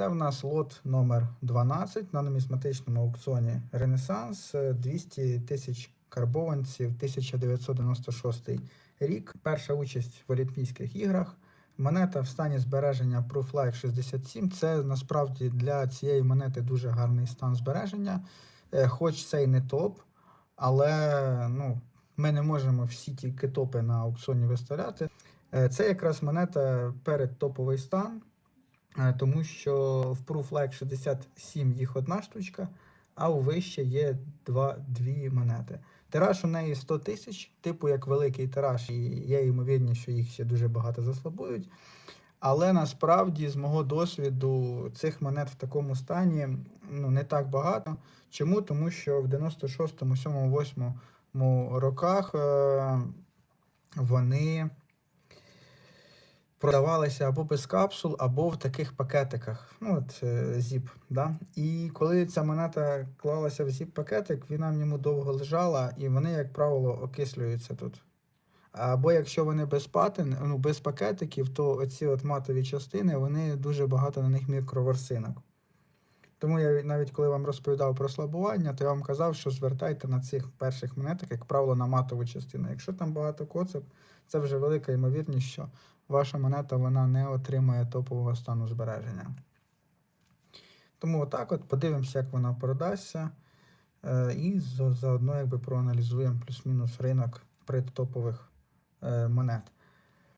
Це в нас лот номер 12 на нумізматичному аукціоні Ренесанс. Е, 200 тисяч карбованців 1996 рік. Перша участь в Олімпійських іграх. Монета в стані збереження ProofLike 67. Це насправді для цієї монети дуже гарний стан збереження. Е, Хоч це й не топ, але ну, ми не можемо всі тільки топи на аукціоні виставляти. Е, Це якраз монета перед топовий стан, тому що в ProofLike 67 їх одна штучка, а у вище є два, дві монети. Тираж у неї 100 тисяч, типу як великий тираж, і є ймовірність, що їх ще дуже багато заслабують. Але насправді, з мого досвіду, цих монет в такому стані ну, не так багато. Чому? Тому що в 96-му, 7-му, 8-му роках е, вони продавалися або без капсул, або в таких пакетиках. Ну, от е, зіп. Да? І коли ця монета клалася в зіп-пакетик, вона в ньому довго лежала, і вони, як правило, окислюються тут. Або якщо вони без патин, ну, без пакетиків, то оці от матові частини, вони дуже багато на них мікроворсинок. Тому я навіть коли вам розповідав про слабування, то я вам казав, що звертайте на цих перших монетах, як правило, на матову частину. Якщо там багато коцок, це вже велика ймовірність, що ваша монета вона не отримує топового стану збереження. Тому отак от подивимося, як вона продасться. Е, і заодно якби проаналізуємо плюс-мінус ринок предтопових е, монет.